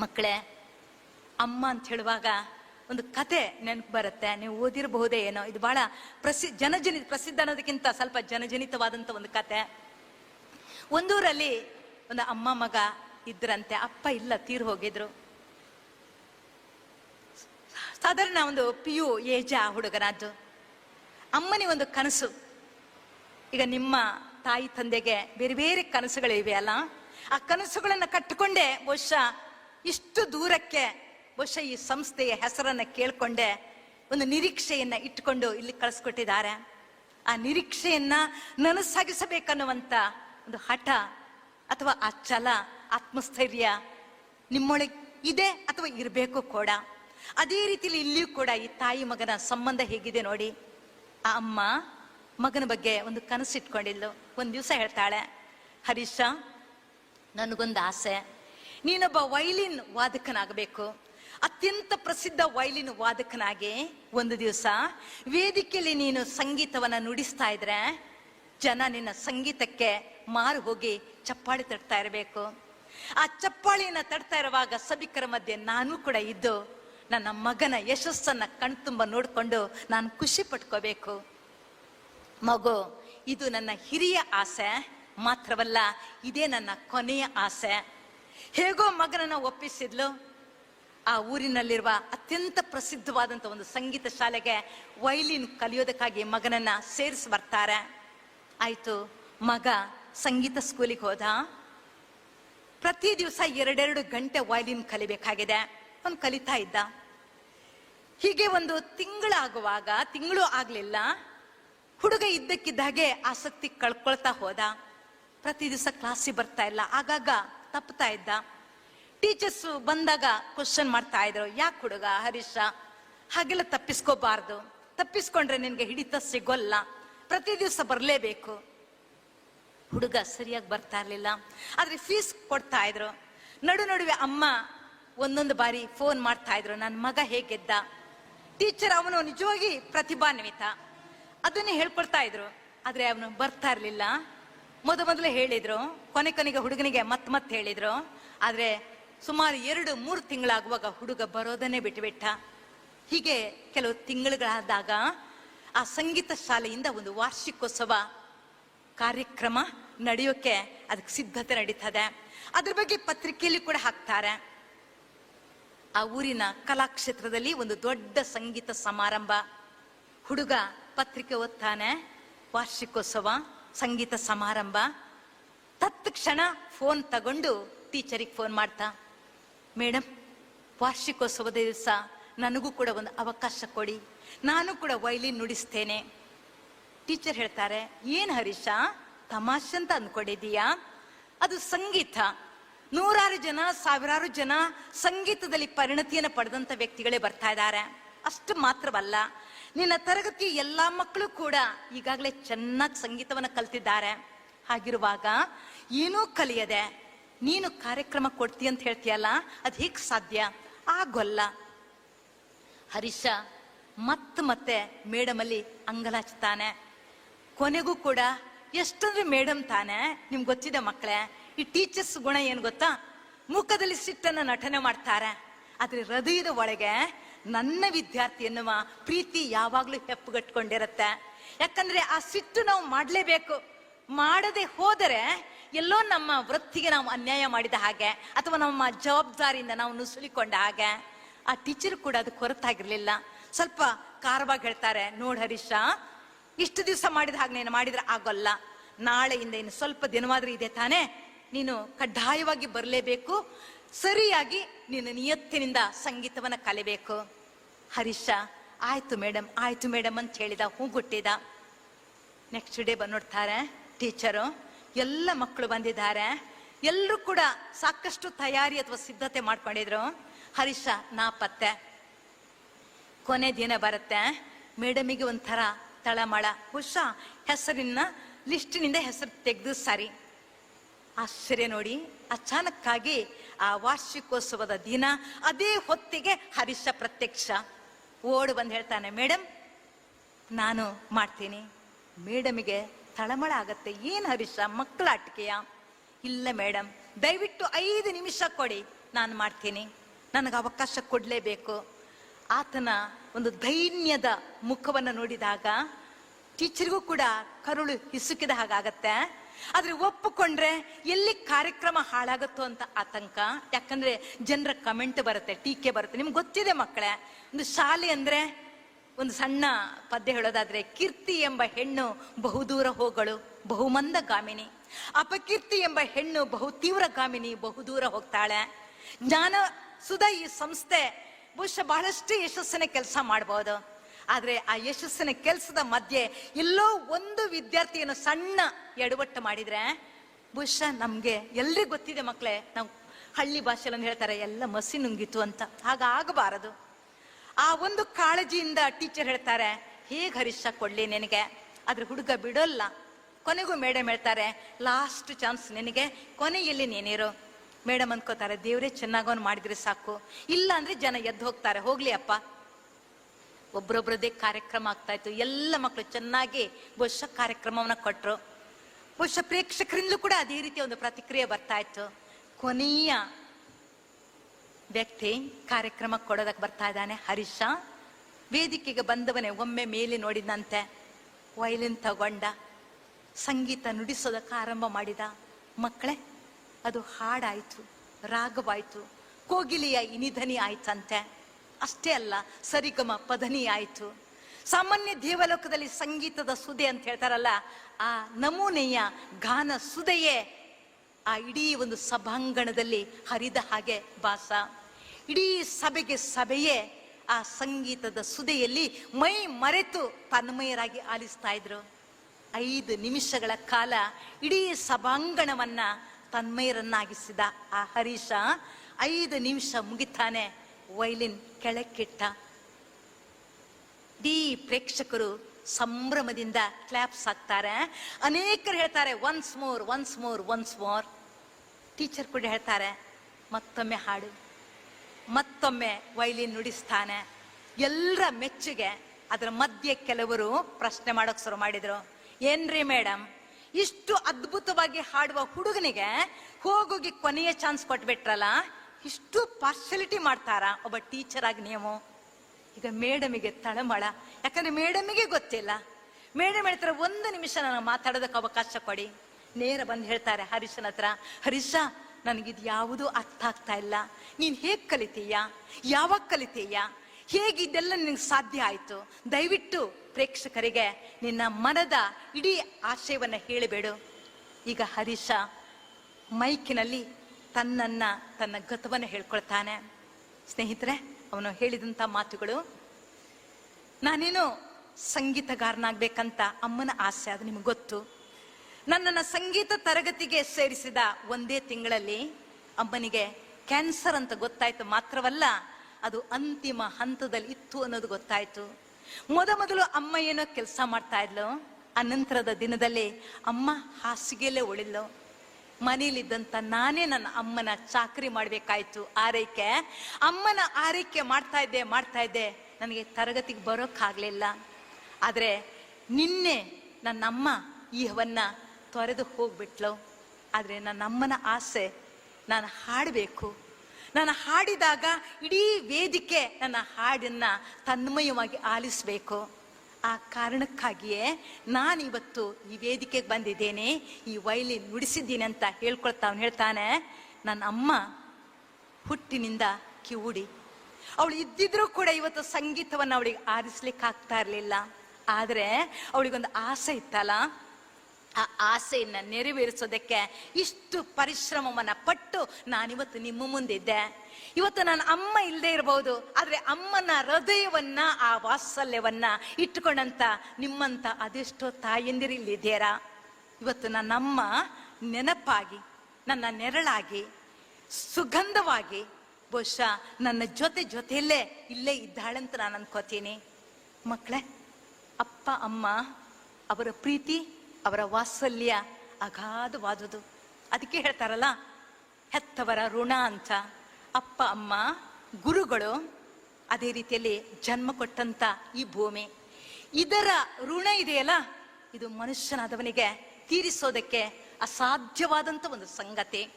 ಮಕ್ಕಳೇ, ಅಮ್ಮ ಅಂತ ಹೇಳುವಾಗ ಒಂದು ಕತೆ ನೆನಪು ಬರುತ್ತೆ. ನೀವು ಓದಿರಬಹುದೇ ಏನೋ. ಇದು ಬಹಳ ಪ್ರಸಿ ಜನಜನಿತ ಪ್ರಸಿದ್ಧ ಅನ್ನೋದಕ್ಕಿಂತ ಸ್ವಲ್ಪ ಜನಜನಿತವಾದಂಥ ಒಂದು ಕತೆ. ಒಂದೂರಲ್ಲಿ ಒಂದು ಅಮ್ಮ ಮಗ ಇದ್ರಂತೆ. ಅಪ್ಪ ಇಲ್ಲ, ತೀರ್ ಹೋಗಿದ್ರು. ಸಾಧಾರಣ ಒಂದು ಪಿ ಯು ಏಜ ಹುಡುಗನದ್ದು. ಅಮ್ಮನಿಗೆ ಒಂದು ಕನಸು. ಈಗ ನಿಮ್ಮ ತಾಯಿ, ತಂದೆಗೆ ಬೇರೆ ಬೇರೆ ಕನಸುಗಳಿವೆ ಅಲ್ಲ? ಆ ಕನಸುಗಳನ್ನು ಕಟ್ಟಿಕೊಂಡೇ ಬಹುಶಃ ಇಷ್ಟು ದೂರಕ್ಕೆ ಬಹುಶಃ ಈ ಸಂಸ್ಥೆಯ ಹೆಸರನ್ನ ಕೇಳ್ಕೊಂಡೆ, ಒಂದು ನಿರೀಕ್ಷೆಯನ್ನ ಇಟ್ಕೊಂಡು ಇಲ್ಲಿ ಕಳಿಸ್ಕೊಟ್ಟಿದ್ದಾರೆ. ಆ ನಿರೀಕ್ಷೆಯನ್ನ ನನಸಾಗಿಸಬೇಕನ್ನುವಂತ ಒಂದು ಹಠ ಅಥವಾ ಆ ಛಲ, ಆತ್ಮಸ್ಥೈರ್ಯ ನಿಮ್ಮೊಳಗೆ ಇದೆ ಅಥವಾ ಇರಬೇಕು ಕೂಡ. ಅದೇ ರೀತಿಲಿ ಇಲ್ಲಿಯೂ ಕೂಡ ಈ ತಾಯಿ ಮಗನ ಸಂಬಂಧ ಹೇಗಿದೆ ನೋಡಿ. ಆ ಅಮ್ಮ ಮಗನ ಬಗ್ಗೆ ಒಂದು ಕನಸು ಇಟ್ಕೊಂಡಿದ್ಲು ಒಂದು ದಿವಸ ಹೇಳ್ತಾಳೆ, ಹರೀಶ, ನನಗೊಂದು ಆಸೆ. ನೀನೊಬ್ಬ ವೈಲಿನ್ ವಾದಕನಾಗಬೇಕು. ಅತ್ಯಂತ ಪ್ರಸಿದ್ಧ ವೈಲಿನ್ ವಾದಕನಾಗಿ ಒಂದು ದಿವಸ ವೇದಿಕೆಯಲ್ಲಿ ನೀನು ಸಂಗೀತವನ್ನ ನುಡಿಸ್ತಾ ಇದ್ರೆ ಜನ ನಿನ್ನ ಸಂಗೀತಕ್ಕೆ ಮಾರು ಹೋಗಿ ಚಪ್ಪಾಳಿ ತಟ್ತಾ ಇರಬೇಕು. ಆ ಚಪ್ಪಾಳಿನ ತಡ್ತಾ ಇರುವಾಗ ಸಭಿಕರ ಮಧ್ಯೆ ನಾನು ಕೂಡ ಇದ್ದು ನನ್ನ ಮಗನ ಯಶಸ್ಸನ್ನ ಕಣ್ತುಂಬ ನೋಡಿಕೊಂಡು ನಾನು ಖುಷಿ ಪಟ್ಕೋಬೇಕು. ಮಗು, ಇದು ನನ್ನ ಹಿರಿಯ ಆಸೆ. ಮಾತ್ರವಲ್ಲ, ಇದೇ ನನ್ನ ಕೊನೆಯ ಆಸೆ. ಹೇಗೋ ಮಗನನ್ನ ಒಪ್ಪಿಸಿದ್ಲು. ಆ ಊರಿನಲ್ಲಿರುವ ಅತ್ಯಂತ ಪ್ರಸಿದ್ಧವಾದಂಥ ಒಂದು ಸಂಗೀತ ಶಾಲೆಗೆ ವೈಲಿನ್ ಕಲಿಯೋದಕ್ಕಾಗಿ ಮಗನನ್ನ ಸೇರಿಸಿ ಬರ್ತಾರೆ. ಆಯಿತು, ಮಗ ಸಂಗೀತ ಸ್ಕೂಲಿಗೆ ಹೋದ. ಪ್ರತಿ ದಿವಸ ಎರಡೆರಡು ಗಂಟೆ ವೈಲಿನ್ ಕಲಿಬೇಕಾಗಿದೆ. ಅವನು ಕಲಿತಾ ಇದ್ದ. ಹೀಗೆ ಒಂದು ತಿಂಗಳಾಗುವಾಗ ತಿಂಗಳು ಆಗಲಿಲ್ಲ, ಹುಡುಗ ಇದ್ದಕ್ಕಿದ್ದಾಗೆ ಆಸಕ್ತಿ ಕಳ್ಕೊಳ್ತಾ ಹೋದ. ಪ್ರತಿ ದಿವಸ ಕ್ಲಾಸಿಗೆ ಬರ್ತಾ ಇಲ್ಲ. ಆಗಾಗ ತಪ್ಪತಾ ಇದ್ದ. ಟೀಚರ್ಸ್ ಬಂದಾಗ ಕ್ವಶನ್ ಮಾಡ್ತಾ ಇದ್ರು, ಯಾಕೆ ಹುಡುಗ ಹರೀಶ, ಹಾಗೆಲ್ಲ ತಪ್ಪಿಸ್ಕೋಬಾರ್ದು. ತಪ್ಪಿಸ್ಕೊಂಡ್ರೆ ನಿನ್ಗೆ ಹಿಡಿತ ಸಿಗೋಲ್ಲ. ಪ್ರತಿ ದಿವಸ ಬರಲೇಬೇಕು. ಹುಡುಗ ಸರಿಯಾಗಿ ಬರ್ತಾ ಇರ್ಲಿಲ್ಲ. ಆದ್ರೆ ಫೀಸ್ ಕೊಡ್ತಾ ಇದ್ರು. ನಡು ನಡುವೆ ಅಮ್ಮ ಒಂದೊಂದು ಬಾರಿ ಫೋನ್ ಮಾಡ್ತಾ ಇದ್ರು ನನ್ನ ಮಗ ಹೇಗೆದ್ದ? ಟೀಚರ್ ಅವನು ನಿಜವಾಗಿ ಪ್ರತಿಭಾನ್ವಿತ. ಅದನ್ನೇ ಹೇಳ್ಕೊಡ್ತಾ ಇದ್ರು. ಆದ್ರೆ ಅವನು ಬರ್ತಾ ಇರ್ಲಿಲ್ಲ. ಮೊದ ಮೊದಲು ಹೇಳಿದ್ರು, ಕೊನೆ ಕೊನೆಗೆ ಹುಡುಗನಿಗೆ ಮತ್ ಮತ್ ಹೇಳಿದ್ರು. ಆದ್ರೆ ಸುಮಾರು ಎರಡು, ಮೂರು ತಿಂಗಳಾಗುವಾಗ ಹುಡುಗ ಬರೋದನ್ನೇ ಬಿಟ್ಟುಬಿಟ್ಟ. ಹೀಗೆ ಕೆಲವು ತಿಂಗಳುಗಳಾದಾಗ ಆ ಸಂಗೀತ ಶಾಲೆಯಿಂದ ಒಂದು ವಾರ್ಷಿಕೋತ್ಸವ ಕಾರ್ಯಕ್ರಮ ನಡೆಯೋಕೆ ಅದಕ್ಕೆ ಸಿದ್ಧತೆ ನಡೀತದೆ. ಅದ್ರ ಬಗ್ಗೆ ಪತ್ರಿಕೆಯಲ್ಲಿ ಕೂಡ ಹಾಕ್ತಾರೆ. ಆ ಊರಿನ ಕಲಾಕ್ಷೇತ್ರದಲ್ಲಿ ಒಂದು ದೊಡ್ಡ ಸಂಗೀತ ಸಮಾರಂಭ. ಹುಡುಗ ಪತ್ರಿಕೆ ಓದ್ತಾನೆ, ವಾರ್ಷಿಕೋತ್ಸವ. ಸಂಗೀತ ಸಮಾರಂಭ. ತತ್ಕ್ಷಣ ಫೋನ್ ತಗೊಂಡು ಟೀಚರಿಗೆ ಫೋನ್ ಮಾಡ್ತಾ ಮೇಡಮ್ ವಾರ್ಷಿಕೋತ್ಸವದ ದಿವಸ ನನಗೂ ಕೂಡ ಒಂದು ಅವಕಾಶ ಕೊಡಿ, ನಾನು ಕೂಡ ವೈಲಿನ್ ನುಡಿಸ್ತೇನೆ. ಟೀಚರ್ ಹೇಳ್ತಾರೆ, ಏನು ಹರೀಶ, ತಮಾಷೆ ಅಂತ ಅಂದ್ಕೊಂಡಿದೀಯಾ ಅದು ಸಂಗೀತ. ನೂರಾರು ಜನ, ಸಾವಿರಾರು ಜನ ಸಂಗೀತದಲ್ಲಿ ಪರಿಣತಿಯನ್ನು ಪಡೆದಂತ ವ್ಯಕ್ತಿಗಳೇ ಬರ್ತಾ ಇದ್ದಾರೆ. ಅಷ್ಟು ಮಾತ್ರವಲ್ಲ ನಿನ್ನ ತರಗತಿ ಎಲ್ಲ ಮಕ್ಕಳು ಕೂಡ ಈಗಾಗಲೇ ಚೆನ್ನಾಗಿ ಸಂಗೀತವನ್ನ ಕಲ್ತಿದ್ದಾರೆ. ಹಾಗಿರುವಾಗ ಏನೂ ಕಲಿಯದೆ ನೀನು ಕಾರ್ಯಕ್ರಮ ಕೊಡ್ತೀಯ ಅಂತ ಹೇಳ್ತೀಯಲ್ಲ, ಅದು ಹೇಗೆ ಸಾಧ್ಯ? ಆಗೋಲ್ಲ ಹರೀಶ ಮತ್ತೆ ಮತ್ತೆ ಮೇಡಮಲ್ಲಿ ಅಂಗಲಾಚ್ತಾನೆ. ಕೊನೆಗೂ ಕೂಡ ಎಷ್ಟಂದ್ರೆ ಮೇಡಮ್ ತಾನೆ, ನಿಮ್ಗೆ ಗೊತ್ತಿದೆ ಮಕ್ಕಳೇ ಈ ಟೀಚರ್ಸ್ ಗುಣ ಏನ್ ಗೊತ್ತಾ? ಮುಖದಲ್ಲಿ ಸಿಟ್ಟನ್ನ ನಟನೆ ಮಾಡ್ತಾರೆ. ಆದ್ರೆ ಹೃದಯದ ಒಳಗೆ ನನ್ನ ವಿದ್ಯಾರ್ಥಿ ಎನ್ನುವ ಪ್ರೀತಿ ಯಾವಾಗ್ಲೂ ಹೆಪ್ಪುಗಟ್ಕೊಂಡಿರತ್ತೆ. ಯಾಕಂದ್ರೆ ಆ ಸಿಟ್ಟು ನಾವು ಮಾಡಲೇಬೇಕು. ಮಾಡದೆ ಹೋದರೆ ಎಲ್ಲೋ ನಮ್ಮ ವೃತ್ತಿಗೆ ನಾವು ಅನ್ಯಾಯ ಮಾಡಿದ ಹಾಗೆ, ಅಥವಾ ನಮ್ಮ ಜವಾಬ್ದಾರಿಯಿಂದ ನಾವು ನುಸುಳಿಕೊಂಡ ಹಾಗೆ, ಆ ಟೀಚರ್ ಕೂಡ ಅದು ಕೊರತಾಗಿರ್ಲಿಲ್ಲ. ಸ್ವಲ್ಪ ಕಾರವಾಗಿ ಹೇಳ್ತಾರೆ, ನೋಡ್ ಹರೀಶ, ಇಷ್ಟು ದಿವಸ ಮಾಡಿದ ಹಾಗೆ ನೀನು ಮಾಡಿದ್ರೆ ಆಗೋಲ್ಲ. ನಾಳೆಯಿಂದ ಇನ್ನು ಸ್ವಲ್ಪ ದಿನವಾದ್ರೂ ಇದೆ ತಾನೇ. ನೀನು ಕಡ್ಡಾಯವಾಗಿ ಬರಲೇಬೇಕು. ಸರಿಯಾಗಿ ನಿನ್ನ ನಿಯತ್ತಿನಿಂದ ಸಂಗೀತವನ್ನು ಕಲಿಬೇಕು. ಹರೀಶ, ಆಯ್ತು ಮೇಡಮ್ ಆಯ್ತು ಮೇಡಮ್ ಅಂತ ಹೇಳಿದ, ಹೂಗುಟ್ಟಿದ. ನೆಕ್ಸ್ಟ್ ಡೇ ಬಂದು ನೋಡ್ತಾರೆ ಟೀಚರು. ಎಲ್ಲ ಮಕ್ಕಳು ಬಂದಿದ್ದಾರೆ. ಎಲ್ಲರೂ ಕೂಡ ಸಾಕಷ್ಟು ತಯಾರಿ ಅಥವಾ ಸಿದ್ಧತೆ ಮಾಡ್ಕೊಂಡಿದ್ರು. ಹರೀಶ ನಾಪತ್ತೆ ಕೊನೆ ದಿನ ಬರುತ್ತೆ. ಮೇಡಮಿಗೆ ಒಂಥರ ತಳಮಳ. ಹುಷಾ ಹೆಸರಿನ ಲಿಸ್ಟಿನಿಂದ ಹೆಸರು ತೆಗೆದು ಸರಿ. ಆಶ್ಚರ್ಯ ನೋಡಿ, ಅಚಾನಕ್ಕಾಗಿ ಆ ವಾರ್ಷಿಕೋತ್ಸವದ ದಿನ, ಅದೇ ಹೊತ್ತಿಗೆ ಹರೀಶ ಪ್ರತ್ಯಕ್ಷ. ಓಡು ಬಂದು ಹೇಳ್ತಾನೆ ಮೇಡಮ್ ನಾನು ಮಾಡ್ತೀನಿ. ಮೇಡಮಿಗೆ ತಳಮಳ ಆಗತ್ತೆ. ಏನು ಹರೀಶ ಮಕ್ಕಳ ಆಟಿಕೆಯ ಇಲ್ಲ ಮೇಡಮ್ ದಯವಿಟ್ಟು ಐದು ನಿಮಿಷ ಕೊಡಿ, ನಾನು ಮಾಡ್ತೀನಿ. ನನಗೆ ಅವಕಾಶ ಕೊಡಲೇಬೇಕು. ಆತನ ಒಂದು ದೈನ್ಯದ ಮುಖವನ್ನು ನೋಡಿದಾಗ, ಟೀಚರ್ಗೂ ಕೂಡ ಕರುಳು ಹಿಸುಕಿದ ಹಾಗಾಗತ್ತೆ. ಆದ್ರೆ ಒಪ್ಪಿಕೊಂಡ್ರೆ ಎಲ್ಲಿ ಕಾರ್ಯಕ್ರಮ ಹಾಳಾಗುತ್ತೋ ಅಂತ ಆತಂಕ. ಯಾಕಂದ್ರೆ ಜನರ ಕಮೆಂಟ್ ಬರುತ್ತೆ, ಟೀಕೆ ಬರುತ್ತೆ. ನಿಮ್ಗೆ ಗೊತ್ತಿದೆ ಮಕ್ಕಳೇ, ಒಂದು ಶಾಲೆ ಅಂದ್ರೆ ಒಂದು ಸಣ್ಣ ಪದ್ಯ ಹೇಳೋದಾದ್ರೆ, ಕೀರ್ತಿ ಎಂಬ ಹೆಣ್ಣು ಬಹುದೂರ ಹೋಗಳು ಬಹುಮಂದ ಗಾಮಿನಿ. ಅಪಕೀರ್ತಿ ಎಂಬ ಹೆಣ್ಣು ಬಹು ತೀವ್ರ ಗಾಮಿನಿ ಬಹುದೂರ ಹೋಗ್ತಾಳೆ. ಜ್ಞಾನ ಸುಧಾ ಈ ಸಂಸ್ಥೆ ಬಹುಶಃ ಬಹಳಷ್ಟು ಯಶಸ್ಸಿನ ಕೆಲಸ ಮಾಡಬಹುದು ಆದ್ರೆ ಆ ಯಶಸ್ಸಿನ ಕೆಲಸದ ಮಧ್ಯೆ ಎಲ್ಲೋ ಒಂದು ವಿದ್ಯಾರ್ಥಿಯನ್ನು ಸಣ್ಣ ಎಡವಟ್ಟು ಮಾಡಿದ್ರೆ, ಬಹುಶಃ ನಮಗೆ ಎಲ್ರಿಗೂ ಗೊತ್ತಿದೆ ಮಕ್ಕಳೇ ನಾವು ಹಳ್ಳಿ ಭಾಷೆಲೊಂದು ಹೇಳ್ತಾರೆ, ಎಲ್ಲ ಮಸಿ ನುಂಗಿತು ಅಂತ. ಹಾಗಾಗಬಾರದು ಆ ಒಂದು ಕಾಳಜಿಯಿಂದ ಟೀಚರ್ ಹೇಳ್ತಾರೆ, ಹೇಗೆ ಹರೀಶ ಕೊಡ್ಲಿ ನಿನಗೆ? ಆದ್ರೆ ಹುಡುಗ ಬಿಡೋಲ್ಲ. ಕೊನೆಗೂ ಮೇಡಮ್ ಹೇಳ್ತಾರೆ, ಲಾಸ್ಟ್ ಚಾನ್ಸ್ ನಿನಗೆ. ಕೊನೆಯಲ್ಲಿ ನೀನಿರು. ಮೇಡಮ್ ಅನ್ಕೋತಾರೆ ದೇವರೇ ಚೆನ್ನಾಗವನು ಮಾಡಿದ್ರೆ ಸಾಕು. ಇಲ್ಲ ಅಂದ್ರೆ ಜನ ಎದ್ದು ಹೋಗ್ತಾರೆ. ಹೋಗ್ಲಿ ಅಪ್ಪ. ಒಬ್ರೊಬ್ರದೇ ಕಾರ್ಯಕ್ರಮ ಆಗ್ತಾ ಇತ್ತು. ಎಲ್ಲ ಮಕ್ಕಳು ಚೆನ್ನಾಗಿ ಬಹುಶಃ ಕಾರ್ಯಕ್ರಮವನ್ನ ಕೊಟ್ಟರು ಬಹುಶಃ ಪ್ರೇಕ್ಷಕರಿಂದಲೂ ಕೂಡ ಅದೇ ರೀತಿಯ ಒಂದು ಪ್ರತಿಕ್ರಿಯೆ ಬರ್ತಾ ಇತ್ತು. ಕೊನೆಯ ವ್ಯಕ್ತಿ ಕಾರ್ಯಕ್ರಮ ಕೊಡೋದಕ್ಕೆ ಬರ್ತಾ ಇದ್ದಾನೆ, ಹರೀಶ. ವೇದಿಕೆಗೆ ಬಂದವನೇ ಒಮ್ಮೆ ಮೇಲೆ ನೋಡಿದಂತೆ ವಯಲಿನ್ ತಗೊಂಡ, ಸಂಗೀತ ನುಡಿಸೋದಕ್ಕೆ ಆರಂಭ ಮಾಡಿದ. ಮಕ್ಕಳೇ, ಅದು ಹಾಡಾಯ್ತು, ರಾಗವಾಯ್ತು. ಕೋಗಿಲಿಯ ಇನಿಧನಿ ಆಯ್ತಂತೆ. ಅಷ್ಟೇ ಅಲ್ಲ, ಸರಿಗಮ ಪದನಿ ಆಯಿತು. ಸಾಮಾನ್ಯ ದೇವಲೋಕದಲ್ಲಿ ಸಂಗೀತದ ಸುದೆ ಅಂತ ಹೇಳ್ತಾರಲ್ಲ, ಆ ನಮೂನೆಯ ಗಾನ ಸುದೆಯೇ ಆ ಇಡೀ ಒಂದು ಸಭಾಂಗಣದಲ್ಲಿ ಹರಿದ ಹಾಗೆ ಭಾಸ. ಇಡೀ ಸಭೆಗೆ ಸಭೆಯೇ ಆ ಸಂಗೀತದ ಸುದೆಯಲ್ಲಿ ಮೈ ಮರೆತು ತನ್ಮಯರಾಗಿ ಆಲಿಸ್ತಾ ಇದ್ರು. ಐದು ನಿಮಿಷಗಳ ಕಾಲ ಇಡೀ ಸಭಾಂಗಣವನ್ನ ತನ್ಮಯರನ್ನಾಗಿಸಿದ ಆ ಹರೀಶ, ಐದು ನಿಮಿಷ ಮುಗಿತಾನೆ, ವೈಲಿನ್ ಕೆಳಕ್ಕಿಟ್ಟ. ಇಡೀ ಪ್ರೇಕ್ಷಕರು ಸಂಭ್ರಮದಿಂದ ಕ್ಲಾಪ್ಸ್ ಹಾಕ್ತಾರೆ. ಅನೇಕರು ಹೇಳ್ತಾರೆ once more once more once more teacher ಕೂಡ ಹೇಳ್ತಾರೆ, ಮತ್ತೊಮ್ಮೆ ಹಾಡು, ಮತ್ತೊಮ್ಮೆ ವೈಲಿನ್ ನುಡಿಸ್ತಾನೆ. ಎಲ್ಲರ ಮೆಚ್ಚುಗೆ ಅದರ ಮಧ್ಯೆ ಕೆಲವರು ಪ್ರಶ್ನೆ ಮಾಡೋಕೆ ಶುರು ಮಾಡಿದರು. ಏನ್ರಿ ಮೇಡಮ್ ಇಷ್ಟು ಅದ್ಭುತವಾಗಿ ಹಾಡುವ ಹುಡುಗನಿಗೆ ಹೋಗೋಗಿ ಕೊನೆಯ ಚಾನ್ಸ್ ಕೊಟ್ಬಿಟ್ರಲ್ಲ? ಇಷ್ಟು ಪಾರ್ಶಲಿಟಿ ಮಾಡ್ತಾರಾ? ಒಬ್ಬ ಟೀಚರ್ ಆಗಿ ನೀವು ಈಗ ಮೇಡಮಿಗೆ ತಳಮಳ. ಯಾಕಂದ್ರೆ ಮೇಡಮಿಗೆ ಗೊತ್ತಿಲ್ಲ. ಮೇಡಮ್ ಹೇಳ್ತಾರೆ, ಒಂದು ನಿಮಿಷ ನನಗೆ ಮಾತಾಡೋದಕ್ಕೆ ಅವಕಾಶ ಕೊಡಿ. ನೇರ ಬಂದು ಹೇಳ್ತಾರೆ, ಹರೀಶನ ಹತ್ರ, ಹರೀಶ, ನನಗಿದು ಯಾವುದೂ ಅರ್ಥ ಆಗ್ತಾ ಇಲ್ಲ. ನೀನು ಹೇಗೆ ಕಲಿತೀಯ? ಯಾವಾಗ ಕಲಿತೀಯ? ಹೇಗೆ ಇದೆಲ್ಲ ನಿನಗೆ ಸಾಧ್ಯ ಆಯ್ತು? ದಯವಿಟ್ಟು ಪ್ರೇಕ್ಷಕರಿಗೆ ನಿನ್ನ ಮನದ ಇಡೀ ಆಶಯವನ್ನ ಹೇಳಿಬೇಡು. ಈಗ ಹರೀಶ ಮೈಕಿನಲ್ಲಿ ತನ್ನನ್ನ, ತನ್ನ ಗತವನ್ನು ಹೇಳ್ಕೊಳ್ತಾನೆ. ಸ್ನೇಹಿತರೆ, ಅವನು ಹೇಳಿದಂತ ಮಾತುಗಳು, ನಾನೇನು ಸಂಗೀತಗಾರನಾಗಬೇಕಂತ ಅಮ್ಮನ ಆಸೆ, ಅದು ನಿಮ್ಗೆ ಗೊತ್ತು. ನನ್ನನ್ನು ಸಂಗೀತ ತರಗತಿಗೆ ಸೇರಿಸಿದ ಒಂದೇ ತಿಂಗಳಲ್ಲಿ ಅಮ್ಮನಿಗೆ ಕ್ಯಾನ್ಸರ್ ಅಂತ ಗೊತ್ತಾಯ್ತು ಮಾತ್ರವಲ್ಲ, ಅದು ಅಂತಿಮ ಹಂತದಲ್ಲಿ ಇತ್ತು ಅನ್ನೋದು ಗೊತ್ತಾಯ್ತು. ಮೊದ ಮೊದಲು ಅಮ್ಮ ಏನೋ ಕೆಲಸ ಮಾಡ್ತಾ ಇದ್ಲು. ಅನಂತರದ ದಿನದಲ್ಲಿ ಅಮ್ಮ ಹಾಸಿಗೆಯಲ್ಲೇ ಉಳಿದ್ಲು. ಮನೇಲಿದ್ದಂತ ನಾನೇ ನನ್ನ ಅಮ್ಮನ ಚಾಕರಿ ಮಾಡಬೇಕಾಯ್ತು. ಆರೈಕೆ? ಅಮ್ಮನ ಆರೈಕೆ ಮಾಡ್ತಾ ಇದ್ದೆ ಮಾಡ್ತಾ ಇದ್ದೆ. ನನಗೆ ತರಗತಿಗೆ ಬರೋಕ್ಕಾಗಲಿಲ್ಲ. ಆದರೆ ನಿನ್ನೆ ನನ್ನಮ್ಮ ಈಹವನ್ನ ತೊರೆದು ಹೋಗ್ಬಿಟ್ಲು. ಆದರೆ ನನ್ನಮ್ಮನ ಆಸೆ, ನಾನು ಹಾಡಬೇಕು. ನಾನು ಹಾಡಿದಾಗ ಇಡೀ ವೇದಿಕೆ ನನ್ನ ಹಾಡನ್ನು ತನ್ಮಯವಾಗಿ ಆಲಿಸ್ಬೇಕು. ಆ ಕಾರಣಕ್ಕಾಗಿಯೇ ನಾನು ಇವತ್ತು ಈ ವೇದಿಕೆಗೆ ಬಂದಿದ್ದೇನೆ, ಈ ವೈಲಿ ನುಡಿಸಿದ್ದೀನಿ ಅಂತ ಹೇಳ್ಕೊಳ್ತಾ ಅವನು ಹೇಳ್ತಾನೆ ನನ್ನ ಅಮ್ಮ ಹುಟ್ಟಿನಿಂದ ಕಿವುಡಿ. ಅವಳು ಇದ್ದಿದ್ರೂ ಕೂಡ ಇವತ್ತು ಸಂಗೀತವನ್ನು ಅವಳಿಗೆ ಆರಿಸ್ಲಿಕ್ಕೆ ಆಗ್ತಾ ಇರಲಿಲ್ಲ. ಆದರೆ ಅವಳಿಗೊಂದು ಆಸೆ ಇತ್ತಲ್ಲ ಆ ಆಸೆಯನ್ನ ನೆರವೇರಿಸೋದಕ್ಕೆ ಇಷ್ಟು ಪರಿಶ್ರಮವನ್ನ ಪಟ್ಟು ನಾನಿವತ್ತು ನಿಮ್ಮ ಮುಂದಿದ್ದೆ. ಇವತ್ತು ನನ್ನ ಅಮ್ಮ ಇಲ್ಲದೆ ಇರಬಹುದು ಆದ್ರೆ ಅಮ್ಮನ ಹೃದಯವನ್ನ, ಆ ವಾತ್ಸಲ್ಯವನ್ನ ಇಟ್ಟುಕೊಂಡಂತ ನಿಮ್ಮಂತ ಅದೆಷ್ಟೋ ತಾಯಂದಿರಿಲ್ಲಿದ್ದೀರಾ ಇವತ್ತು ನನ್ನಮ್ಮ ನೆನಪಾಗಿ, ನನ್ನ ನೆರಳಾಗಿ, ಸುಗಂಧವಾಗಿ, ಬಹುಶಃ ನನ್ನ ಜೊತೆ ಜೊತೆಯಲ್ಲೇ ಇಲ್ಲೇ ಇದ್ದಾಳಂತ ನಾನು ಅನ್ಕೋತೀನಿ. ಮಕ್ಕಳೇ, ಅಪ್ಪ, ಅಮ್ಮ, ಅವರ ಪ್ರೀತಿ ಅವರ ವಾತ್ಸಲ್ಯ ಅಗಾಧವಾದುದು ಅದಕ್ಕೆ ಹೇಳ್ತಾರಲ್ಲ, ಹೆತ್ತವರ ಋಣ ಅಂತ. ಅಪ್ಪ, ಅಮ್ಮ, ಗುರುಗಳು ಅದೇ ರೀತಿಯಲ್ಲಿ ಜನ್ಮ ಕೊಟ್ಟಂತ ಈ ಭೂಮಿ. ಇದರ ಋಣ ಇದೆಯಲ್ಲ, ಇದು ಮನುಷ್ಯನಾದವನಿಗೆ ತೀರಿಸೋದಕ್ಕೆ ಅಸಾಧ್ಯವಾದಂತ ಒಂದು ಸಂಗತಿ.